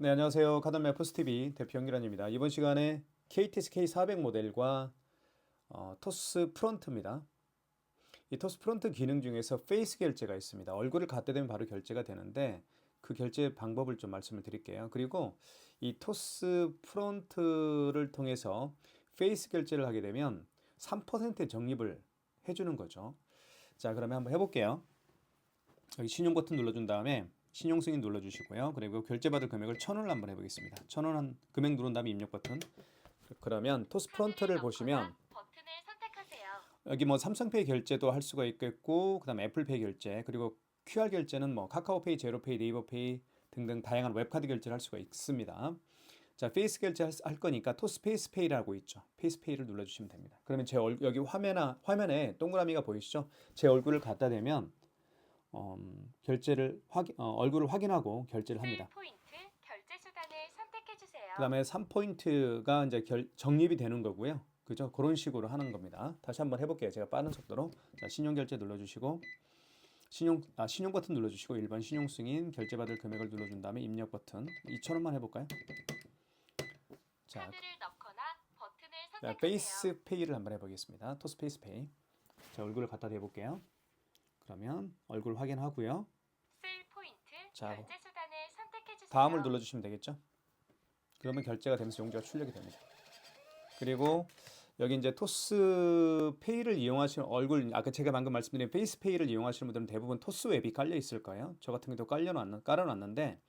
네, 안녕하세요. 카드맵 포스TV 대표 연기란입니다. 이번 시간에 KTS K400 모델과 어, 토스 프론트입니다. 이 토스 프론트 기능 중에서 페이스 결제가 있습니다. 얼굴을 갖다 대면 바로 결제가 되는데 그 결제 방법을 좀 말씀을 드릴게요. 그리고 이 토스 프론트를 통해서 페이스 결제를 하게 되면 3%의 적립을 해주는 거죠. 자, 그러면 한번 해볼게요. 여기 신용 버튼 눌러준 다음에 신용 승인 눌러 주시고요. 그리고 결제 받을 금액을 천 원을 한번 해 보겠습니다. 천원 한 금액 누른 다음에 입력 버튼. 그러면 토스 프론트를 보시면. 여기 뭐 삼성페이 결제도 할 수가 있겠고, 그다음 애플페이 결제, 그리고 QR 결제는 뭐 카카오페이, 제로페이, 네이버페이 등등 다양한 웹카드 결제를 할 수가 있습니다. 자, 페이스 결제 할, 할 거니까 토스 페이스페이라고 있죠. 페이스페이를 눌러주시면 됩니다. 그러면 제 얼, 여기 화면아, 화면에 동그라미가 보이시죠? 제 얼굴을 갖다 대면 음, 결제를 확인, 어, 얼굴을 확인하고 결제를 합니다. 결제. 그다음에 3포인트가 이제 결, 적립이 되는 거고요. 그죠? 그런 식으로 하는 겁니다. 다시 한번 해볼게요. 제가 빠른 속도로. 자, 신용 결제 눌러주시고, 신용, 아, 신용 버튼 눌러주시고, 1번 신용 승인, 결제 받을 금액을 눌러준 다음에 입력 버튼. 2,000원만 해볼까요? 자, 자. 페이스 페이를 한번 해보겠습니다. 토스 페이스 페이. 자, 얼굴을 갖다 대볼게요. 그러면 얼굴 확인하고요. 쓸 포인트 자, 결제 수단을 선택해 주세요. 다음을 눌러주시면 되겠죠. 그러면 결제가 되면서 용지가 출력이 됩니다. 그리고 여기 이제 토스 페이를 이용하시는 얼굴 아까 제가 방금 말씀드린 페이스 페이를 이용하시는 분들은 대부분 토스 웹이 깔려 있을 거예요. 저 같은 경우도 깔려놨는 깔아놨는데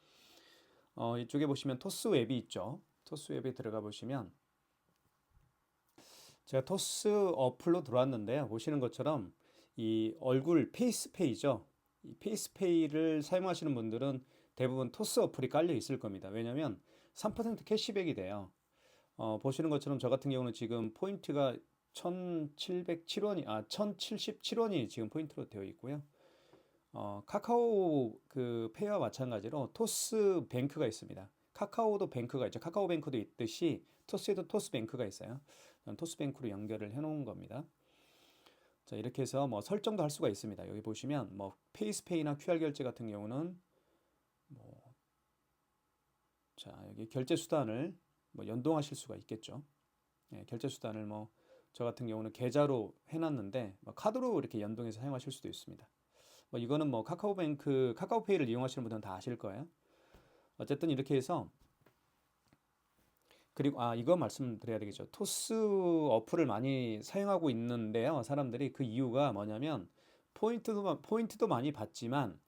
어, 이쪽에 보시면 토스 웹이 있죠. 토스 웹에 들어가 보시면 제가 토스 어플로 들어왔는데요. 보시는 것처럼 이 얼굴 페이스페이죠. 이 페이스페이를 사용하시는 분들은 대부분 토스 어플이 깔려 있을 겁니다. 왜냐하면 3% 캐시백이 돼요. 어, 보시는 것처럼 저 같은 경우는 지금 포인트가 1,707원이 아 1,077원이 지금 포인트로 되어 있고요. 어, 카카오 그 페이와 마찬가지로 토스 뱅크가 있습니다. 카카오도 뱅크가 있죠. 카카오 뱅크도 있듯이 토스에도 토스 뱅크가 있어요. 토스 뱅크로 연결을 해 놓은 겁니다. 자, 이렇게 해서 뭐 설정도 할 수가 있습니다. 여기 보시면 뭐 페이스페이나 QR 결제 같은 경우는 뭐 자, 여기 결제 수단을 뭐 연동하실 수가 있겠죠. 예, 결제 수단을 뭐 저 같은 경우는 계좌로 해놨는데 뭐 카드로 이렇게 연동해서 사용하실 수도 있습니다. 뭐 이거는 뭐 카카오뱅크, 카카오페이를 이용하시는 분들은 다 아실 거예요. 어쨌든 이렇게 해서 그리고 아 이거 말씀드려야 되겠죠. 토스 어플을 많이 사용하고 있는데요. 사람들이 그 이유가 뭐냐면 포인트도 마- 포인트도 많이 받지만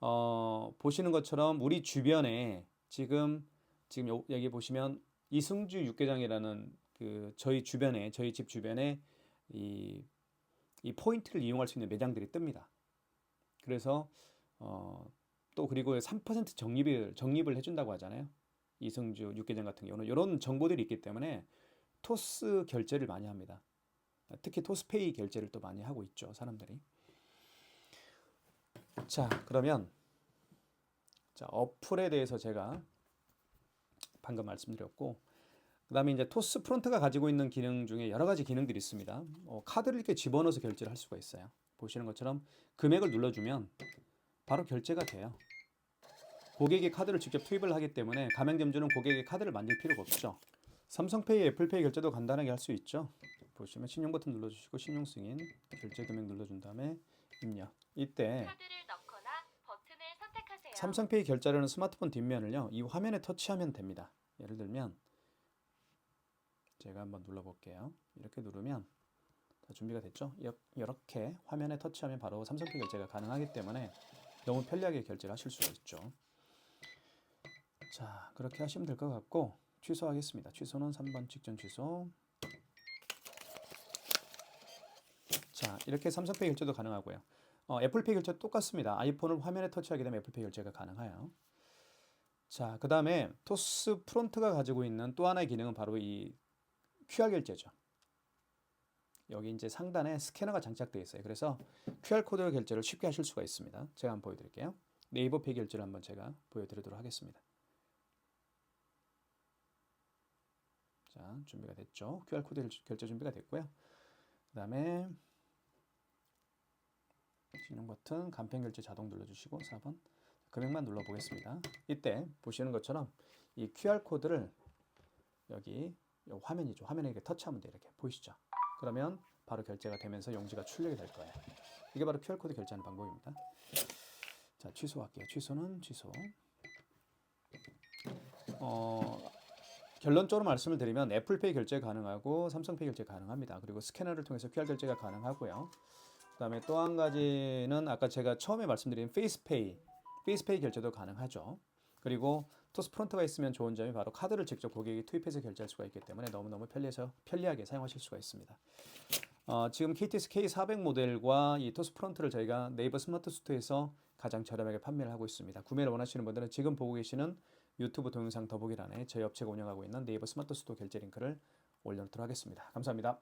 어 보시는 것처럼 우리 주변에 지금 지금 요- 여기 보시면 이승주 육개장이라는 그 저희 주변에 저희 집 주변에 이, 이 포인트를 이용할 수 있는 매장들이 뜹니다. 그래서 어, 또 그리고 3% 적립을 적립을 해준다고 하잖아요. 이승주 육개장 같은 경우는 이런 정보들이 있기 때문에 토스 결제를 많이 합니다. 특히 토스페이 결제를 또 많이 하고 있죠, 사람들이. 자, 그러면 자, 어플에 대해서 제가 방금 말씀드렸고 그다음에 이제 토스 프론트가 가지고 있는 기능 중에 여러 가지 기능들이 있습니다. 어, 카드를 이렇게 집어넣어서 결제를 할 수가 있어요. 보시는 것처럼 금액을 눌러주면 바로 결제가 돼요. 고객이 카드를 직접 투입을 하기 때문에 가맹점주는 고객의 카드를 만질 필요가 없죠. 삼성페이, 애플페이 결제도 간단하게 할 수 있죠. 보시면 신용 버튼 눌러주시고 신용 승인, 결제 금액 눌러준 다음에 입력. 이때. 삼성페이 결제하려는 스마트폰 뒷면을요, 이 화면에 터치하면 됩니다. 예를 들면 제가 한번 눌러볼게요. 이렇게 누르면 다 준비가 됐죠? 이- 이렇게 화면에 터치하면 바로 삼성페이 결제가 가능하기 때문에 너무 편리하게 결제를 하실 수가 있죠. 자, 그렇게 하시면 될 것 같고 취소하겠습니다. 취소는 3번 직전 취소. 자, 이렇게 삼성페이 결제도 가능하고요. 어, 애플페이 결제 똑같습니다. 아이폰을 화면에 터치하게 되면 애플페이 결제가 가능해요. 자, 그 다음에 토스 프론트가 가지고 있는 또 하나의 기능은 바로 이 QR 결제죠. 여기 이제 상단에 스캐너가 장착되어 있어요. 그래서 QR 코드 결제를 쉽게 하실 수가 있습니다. 제가 한번 보여드릴게요. 네이버 페이 결제를 한번 제가 보여드리도록 하겠습니다. 자, 준비가 됐죠. QR 코드 결제 준비가 됐고요. 그 다음에 신용 버튼 간편 결제 자동 눌러주시고 4번 금액만 눌러 보겠습니다. 이때 보시는 것처럼 이 QR 코드를 여기 요 화면이죠. 화면에 이렇게 터치하면 돼 이렇게 보이시죠? 그러면 바로 결제가 되면서 용지가 출력이 될 거예요. 이게 바로 QR 코드 결제하는 방법입니다. 자 취소할게요. 취소는 취소. 어, 결론적으로 말씀을 드리면 애플페이 결제 가능하고 삼성페이 결제 가능합니다. 그리고 스캐너를 통해서 QR 결제가 가능하고요. 그다음에 또 한 가지는 아까 제가 처음에 말씀드린 페이스페이, 페이스페이 결제도 가능하죠. 그리고 토스 프론트가 있으면 좋은 점이 바로 카드를 직접 고객이 투입해서 결제할 수가 있기 때문에 너무너무 편리해서 편리하게 사용하실 수가 있습니다. 어, 지금 KTS K400 모델과 이 토스 프론트를 저희가 네이버 스마트 스토어에서 가장 저렴하게 판매를 하고 있습니다. 구매를 원하시는 분들은 지금 보고 계시는 유튜브 동영상 더보기란에 저희 업체가 운영하고 있는 네이버 스마트 스토어 결제 링크를 올려놓도록 하겠습니다. 감사합니다.